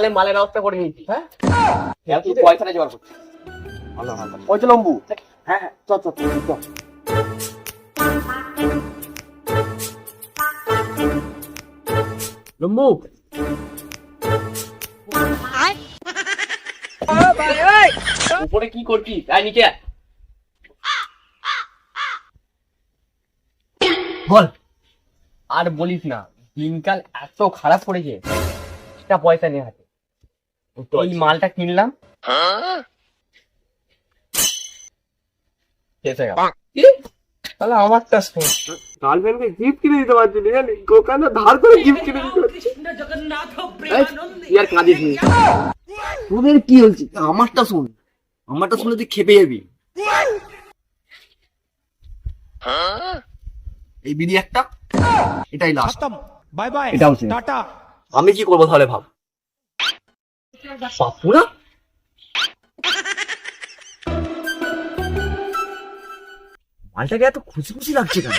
সকালে মালের ব্যবস্থা করে নিয়েছি হ্যাঁ? হ্যাঁ, তুই পয়সাটা জোগাড় করছিস ভালো ভালো। ওই তো লম্বু। হ্যাঁ হ্যাঁ চল চল চল চল। লম্বু। উপরে কি করছিস আয় নিচে। বল। আর বলিস না দিনকাল এত খারাপ করেছে একটা পয়সা নেই হাতে। এই মালটা কিনলাম। হ্যাঁ? তাহলে আমারটা শোন গার্লফ্রেন্ডকে গিফট কিনে দিতে পারছি না জানি গোকানে ধার করে গিফট কিনে দিতে পারছি। তোদের কি হয়েছে? আমারটা শোন। আমারটা শুনে তুই খেপে যাবি। হ্যাঁ? এই বিড়ি একটা এটাই লাস্ট বাই বাই এটাও টাটা আমি কি করব তাহলে ভাব? পাপ্পু মালটাকে এত খুশি খুশি লাগছে কেন?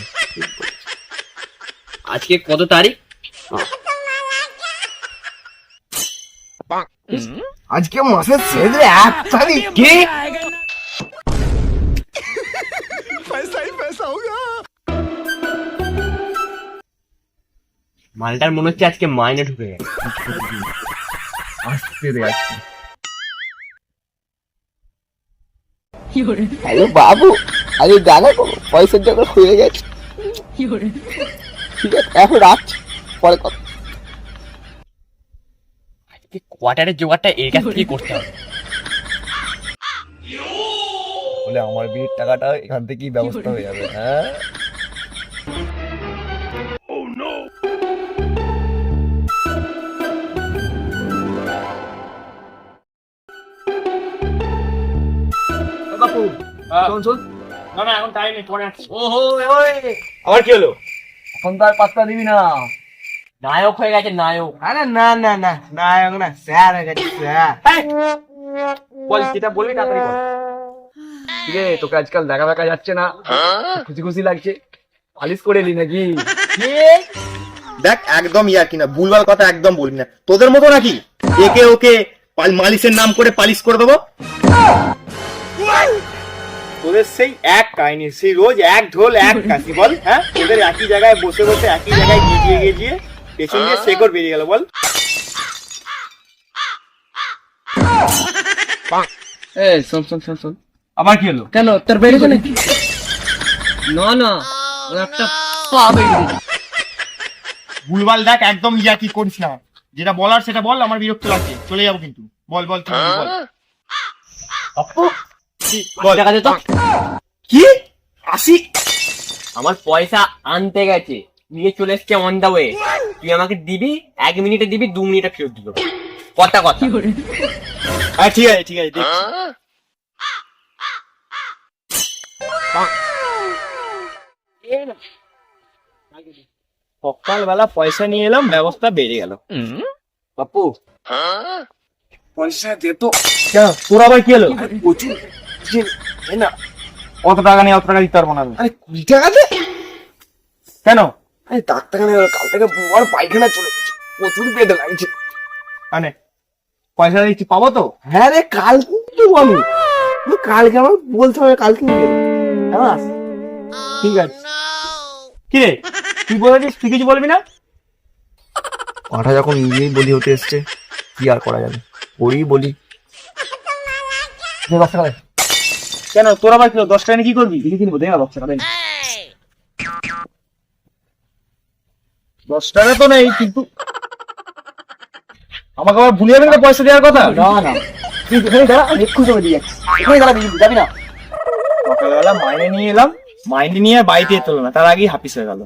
আজকে কত তারিখ? আজকে মাসের শেষে এক তারিখ। কি? মালটার মনে হচ্ছে আজকে মাইনে ঢুকে গেছে। আসতে দে আজকে হ্যালো বাবু আরে জানা করো পয়সার জন্য হয়ে গেছে। ঠিক আছে এখন রাখছি পরে কথা। আজকে কোয়ার্টারের জোগাড়টা এর কাছ থেকে করতে হবে। বলে আমার বিয়ের টাকাটা এখান থেকেই ব্যবস্থা হয়ে যাবে হ্যাঁ? বাপু শোন শোন না না এখন টাইম নেই পরে আসছি ওহো ওই। আবার কি হলো? এখন তো আর পাত্তা দিবি না। নায়ক হয়ে গেছে নায়ক। আরে না না না নায়ক না স্যার হয়ে গেছে স্যার। বল যেটা বলবি তাড়াতাড়ি বল। তোকে আজকাল দেখা দেখা যাচ্ছে না। খুশি খুশি লাগছে। পালিশ করে এলি নাকি? দেখ একদম ইয়া কিনা ভুলভাল কথা একদম বলবি না। তোদের মতো নাকি? একে ওকে মালিশের নাম করে পালিশ করে দেবো? তোদের সেই এক কাহিনী সেই রোজ এক ঢোল এক কাশি বল হ্যাঁ? তোদের একই জায়গায় বসে বসে একই জায়গায় গিয়ে গিয়ে পেছন দিয়ে শেকড় বেরিয়ে গেল বল। এ শোন শোন শোন শোন। আবার কি হলো? কেন তোর বেরিয়েছে নাকি না না ওর একটা পা বেরিয়েছে ভুলভাল দেখ একদম ইয়া কি করিস না। যেটা বলার সেটা বল আমার বিরক্ত লাগছে। চলে যাব কিন্তু। বল বল কি বলবি, বল বল। দেখা যেত কি? আসি। আমার পয়সা আনতে গেছে। নিয়ে চলে এসছে অন দা ওয়ে তুই আমাকে দিবি এক মিনিটে দিবি দু মিনিটে ফেরত দিল কথা কথা। হ্যাঁ ঠিক আছে ঠিক আছে সকালবেলা পয়সা নিয়ে এলাম ব্যবস্থা বেড়ে গেল। বাপু। পয়সা দে তো। কেন? তোর আবার কি হলো? প্রচুর। যে, না কত টাকা নিয়ে অত টাকা দিতে পারব না আমি। আরে কুড়ি টাকা দে। কেন? আরে ডাক্তারখানে কাল থেকে বড় পায়খানা চলে গেছে। প্রচুর পেটে লাগছে। মানে পয়সা দিচ্ছি পাবো তো? হ্যাঁ রে কাল কিন্তু আমি। কালকে আমার বলতে হবে কালকে হ্যাঁ ঠিক আছে। কি রে তুই বলেছিস তুই কিছু বলবি না? পাঠা যখন নিজেই বলি হতে এসছে কি আর করা যাবে? ওরই বলি। দশ টাকা। কেন? তোর আবার কি হলো? দশ টাকা নিয়ে কি করবি? দিদি কিনবো দে না দশ টাকা দশ টাকা তো নেই কিন্তু আমাকে আবার ভুলে যাবেন না পয়সা দেওয়ার কথা? না না। তুই এখানে দাঁড়া আমি এক্ষুনি তোকে দিয়ে যাচ্ছি। এখানে দাঁড়া যাবি না। সকালবেলা মাইনে নিয়ে এলাম। মাইনে নিয়ে আর বাড়িতে যেতে হলো না তার আগেই হাফিস হয়ে গেল।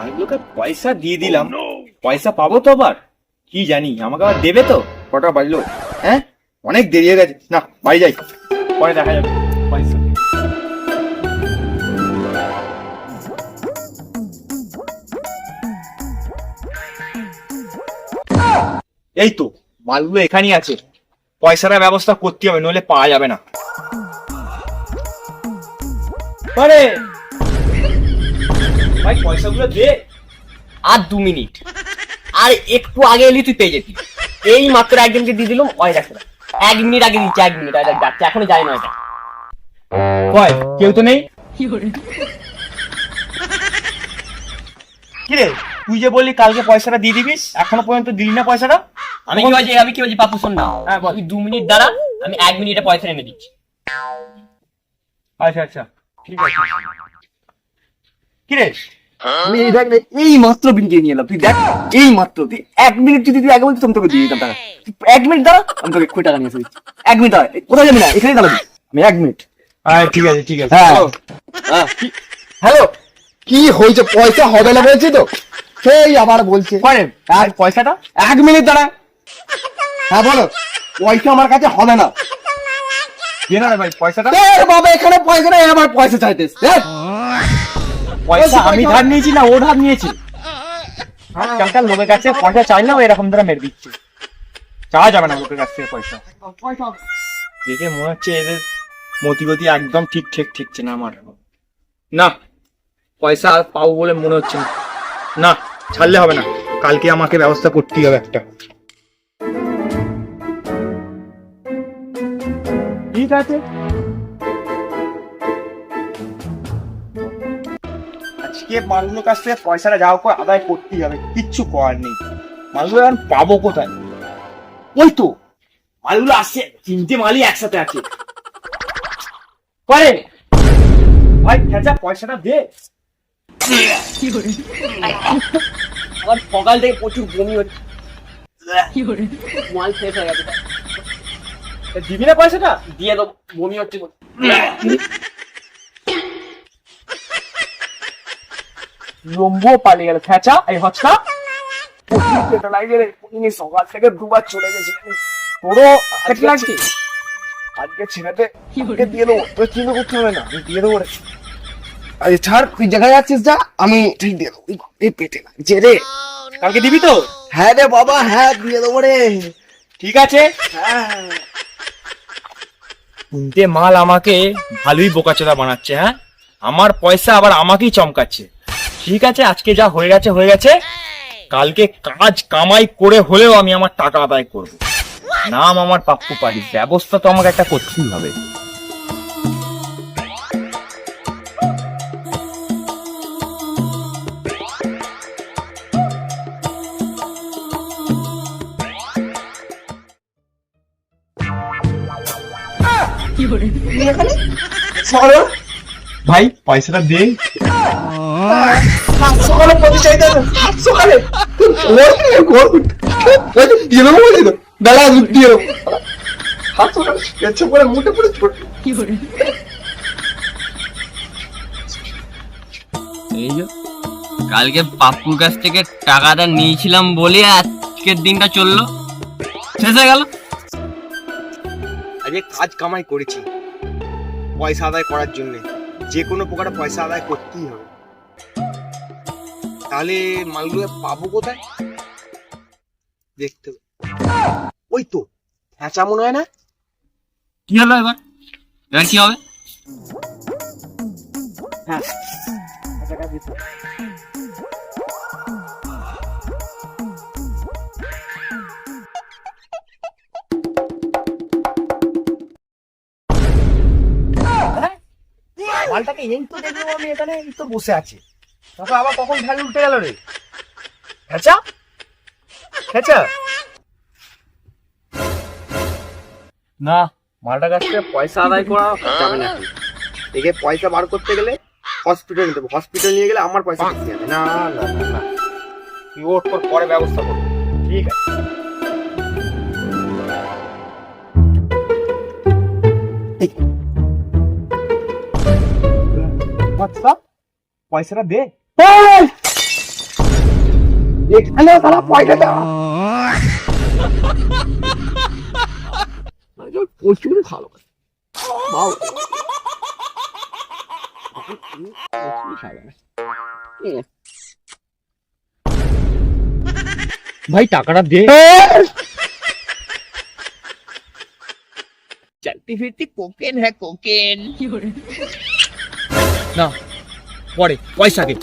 অনেকগুলোকে পয়সা দিয়ে দিলাম। পয়সা পাবো তো আবার? কি জানি আমাকে আবার দেবে তো? কটা বাজলো? হ্যাঁ? অনেক দেরি হয়ে গেছে। না বাড়ি যাই। পরে দেখা যাবে। এই তো মালগুলো এখানেই আছে। পয়সাটা ব্যবস্থা করতে হবে নইলে পাওয়া যাবে না। আরে! ভাই পয়সাগুলো দে। আর দু মিনিট। আর একটু আগে এলি তুই পেয়ে যেতি। এই মাত্র একজনকে দিয়ে দিলাম ওই দেখো এক মিনিট আগে দিচ্ছে এক মিনিট দেখ, যাচ্ছে এখনও যায় না ওইটা কয় কেউ তো নেই? কিরে তুই যে বললি কালকে পয়সাটা দিয়ে দিবি এখনও পর্যন্ত দিলি না পয়সাটা? আমি কি বলছি আমি কি বলছি পাপু শোন না। হ্যাঁ। তুই দু মিনিট দাঁড়া আমি এক মিনিটে পয়সা এনে দিচ্ছি। আচ্ছা আচ্ছা ঠিক আছে। কিরে আমি এই দেখ এই মাত্র বিল দিয়ে নিয়ে এলাম। তুই দেখ এই মাত্র। তুই এক মিনিট যদি তুই আগে বলতিস আমি তোকে দিয়ে দিতাম টাকা। এক মিনিট দাঁড়া আমি তোকে কুড়ি টাকা নিয়ে এসে দিচ্ছি। এক মিনিট দাঁড়া কোথায় যাবি না? এখানেই দাঁড়াবি। আমি এক মিনিট ঠিক আছে ঠিক আছে। হ্যাঁ। হ্যালো। কি হয়েছে? পয়সা হবে না বলছি তো? সেই আবার বলছে। আর পয়সাটা? এক মিনিট দাঁড়া। হ্যাঁ বলো। পয়সা আমার কাছে হবে না। ভাই পয়সাটা? বাবা এখানে পয়সা নেই আমার পয়সা চাইতেস দেখ। পয়সা আমি ধার নিয়েছি না ও ধার নিয়েছি। আজকালকার লোকের কাছে পয়সা চাই না ও এরকম ধরে মেরে দিচ্ছে। চাওয়া যাবে না লোকের কাছ থেকে পয়সা দেখে মনে হচ্ছে এদের মতিগতি একদম ঠিক ঠিক ঠিকছে না আমার। না পয়সা আর পাবো বলে মনে হচ্ছে না। না ছাড়লে হবে না। কালকে আমাকে ব্যবস্থা করতেই হবে একটা। ঠিক আছে। আজকে মালগুলোর কাছ থেকে পয়সাটা যাও করে আদায় করতেই হবে, কিচ্ছু করার নেই। মালগুলো এখন পাবো কোথায়? ওই তো, মালগুলো আসছে, তিনটে মালই একসাথে আছে। পরে ভাই খেঁচা পয়সাটা দে। আমার সকাল থেকে প্রচুর বমি হচ্ছে। মাল শেষ হয়ে গেছে। দিবি না পয়সাটা? দিয়ে দেবো, বমি হচ্ছে। লম্বো পালিয়ে গেল খেঁচা এই লাগে রে প্রতিদিন সকাল থেকে দুবার চলে গেছি লাগছে আজকে ছেলেতে দিয়ে দেবো তোর চিন্তা করতে হবে না আমি দিয়ে দেবো রে। আরে ছাড় তুই যেখানে যাচ্ছিস যা আমি ঠিক দিয়ে দেবো। এই পেটে লাগছে রে। কালকে দিবি তো? হ্যাঁ রে বাবা হ্যাঁ দিয়ে দেবো রে। ঠিক আছে। তিনটে মাল আমাকে ভালোই বোকাচোদা বানাচ্ছে হ্যাঁ? আমার পয়সা আবার আমাকেই চমকাচ্ছে। ঠিক আছে আজকে যা হয়ে গেছে হয়ে গেছে। কালকে কাজ কামাই করে হলেও আমি আমার টাকা আদায় করব। নাম আমার পাপ্পু পারি। ব্যবস্থা তো আমাকে একটা করতেই হবে। ভাই পয়সাটা দে। সকালে পৌঁছে চাইতে সকালে দিয়ে দেবো বলছি তো দাঁড়া দিয়ে দেবো। হাত সকালে পেছে পরে মুঠে পরে ছোট। এই যে কালকে পাপ্পুর কাছ থেকে টাকাটা নিয়েছিলাম বলে আজকের দিনটা চলল। শেষ হয়ে গেল। আজকে কাজ কামাই করেছি পয়সা আদায় করার জন্য। যে কোনো প্রকারে পয়সা আদায় করতেই হবে। তাহলে মালগুলো পাবো কোথায়? দেখতে ওই তো হ্যাঁচা মনে হয় না? কি হলো এবার? এবার কি হবে? মালটাকে এই তো দেখলাম আমি এখানে এই তো বসে আছে। তারপর আবার কখন ভ্যালু উল্টে গেল রে? খেঁচা? খেঁচা? না মালটা কাছ থেকে পয়সা আদায় করা যাবে না। একে পয়সা বার করতে গেলে হসপিটাল নিতে হসপিটাল নিয়ে গেলে আমার পয়সা দিতে না না না না। ওর পরে ব্যবস্থা করব। ঠিক আছে। পয়সাটা দে এখানে তারা পয়সা দেওয়া প্রচুর ভালো ভাই টাকাটা দে चलती फिरती कोकेन है कोकेन না পরে পয়সাকে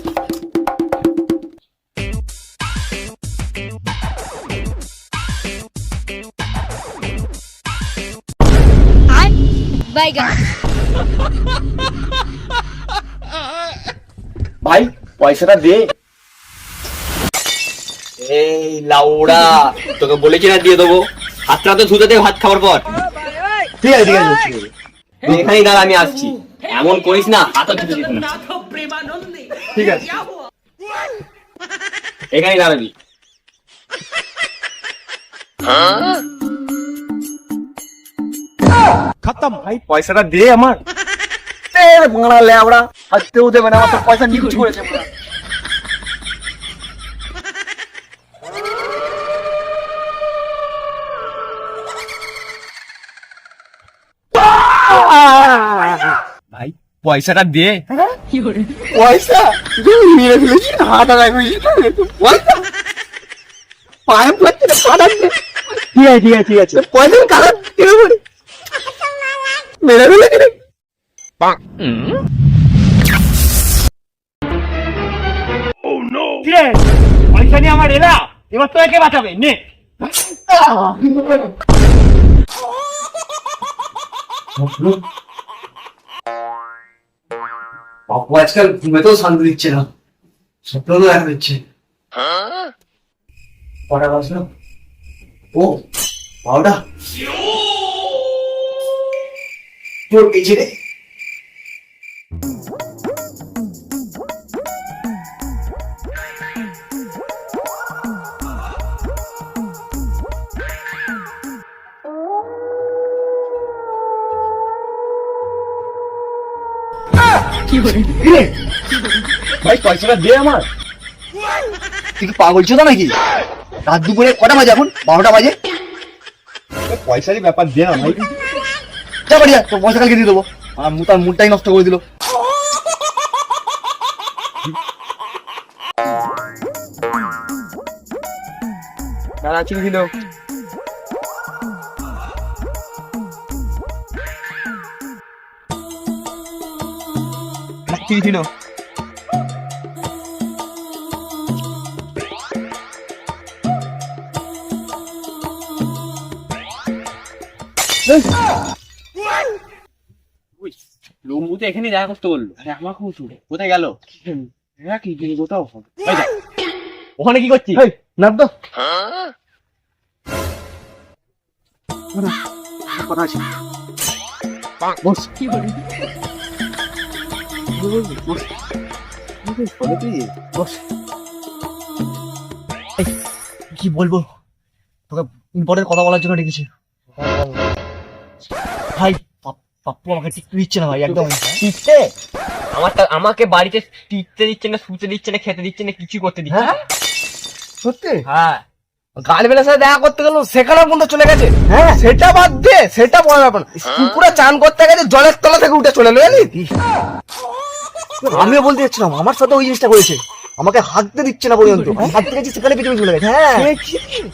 ভাই পয়সাটা দে। এই লাউড়া তোকে বলেছি না দিয়ে দেবো। হাতটা তো ধুতে দে ভাত খাওয়ার পর। ঠিক আছে ঠিক আছে। এখানেই দাঁড়া আমি আসছি। এমন করিস না হাতও ধুতে দিস না। ঠিক আছে। এখানেই দাঁড়াবি। খতম। ভাই পয়সাটা দে আমার। বাংলা লেবড়া হাততেও দেবে না আমার পয়সা করেছে। ভাই পয়সাটা দে। পয়সা মেরে ফেলেছিস হাত আর পয়সা পায়ে পড়ছে না পাড়ার ঠিক আছে ঠিক আছে ঠিক আছে। পয়সা কালার কেউ করে মেরে ফেলেছি রে পয়সা নিয়ে আমার এলা। এবার তোকে বাঁচাবে? নে। বাপু আজকাল ঘুমেতেও শান্তি দিচ্ছে না স্বপ্ন দেখা দিচ্ছে কটা বাজলো ও বারোটা তোর পেয়েছি ভাই, পয়সাটা দে আমার। তুই কি পাগল ছিল নাকি? রাত দুপুরে কটা বাজে এখন? বারোটা বাজে? পয়সারই ব্যাপার, দে না ভাই। যা বাড়ি তোর পয়সা কালকে দিয়ে দেবো। আর মুতার মুডটাই নষ্ট করে দিল। দাঁড়া, চিনি দিল। চিনি ছিল লম্বু তো দেখা করতে বলল। কোথায় গেল? কি কি কোথাও ওখানে কি করছিস? নাম তো কথা আছে। বস। কি বলি কি বলব? তোকে ইম্পর্টেন্ট কথা বলার জন্য ডেকেছি। ভাই পাপ্পু আমাকে টিকতে দিচ্ছে না ভাই একদম। টিকতে আমার আমাকে বাড়িতে টিকতে দিচ্ছে না শুতে দিচ্ছে না খেতে দিচ্ছে না কিছু করতে দিচ্ছে না। হ্যাঁ? সত্যি? হ্যাঁ। গার্লফ্রেন্ডের সাথে দেখা করতে গেল সেখানে পর্যন্ত চলে গেছে। হ্যাঁ। সেটা বাদ দে সেটা বড় ব্যাপার। পুকুরে চান করতে গেছে জলের তলা থেকে উঠে চলে এলো জানিস? আমিও বলতে যাচ্ছিলাম আমার সাথে ওই জিনিসটা করেছে আমাকে হাঁটতে দিচ্ছে না পর্যন্ত। আমি হাঁটতে গেছি সেখানে পিছনে চলে গেছে। হ্যাঁ।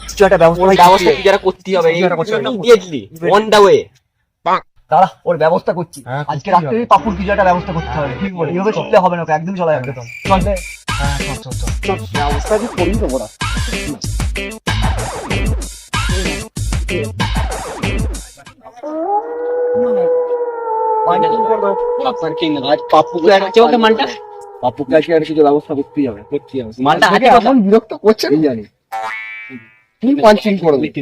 কিছু একটা ব্যবস্থা ব্যবস্থা কি যারা করতে হবে ইমিডিয়েটলি অন দা ওয়ে দাঁড়া ওর ব্যবস্থা করছি। হ্যাঁ, আজকে রাত্রে পাপুর কিছু একটা ব্যবস্থা করতে হবে। ঠিক বলে এইভাবে চলতে হবে না ওকে একদম চলা যাবে। চল হ্যাঁ চল চল চল। চল। ব্যবস্থা কি করি তো বড়া মালটা? পাপ্পুকে আজকে আর কিছু ব্যবস্থা করতেই হবে করতেই হবে। মালটা হাতে এখন বিরক্ত করছে? জানি। তুই পাঞ্চিং করে দিই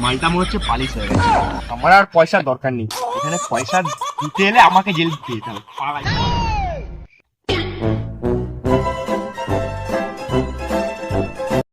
মালটা মনে হচ্ছে পালিশ হয়ে গেছে। আমার আর পয়সার দরকার নেই। এখানে পয়সা দিতে এলে আমাকে জেল দিতে যেতে হবে।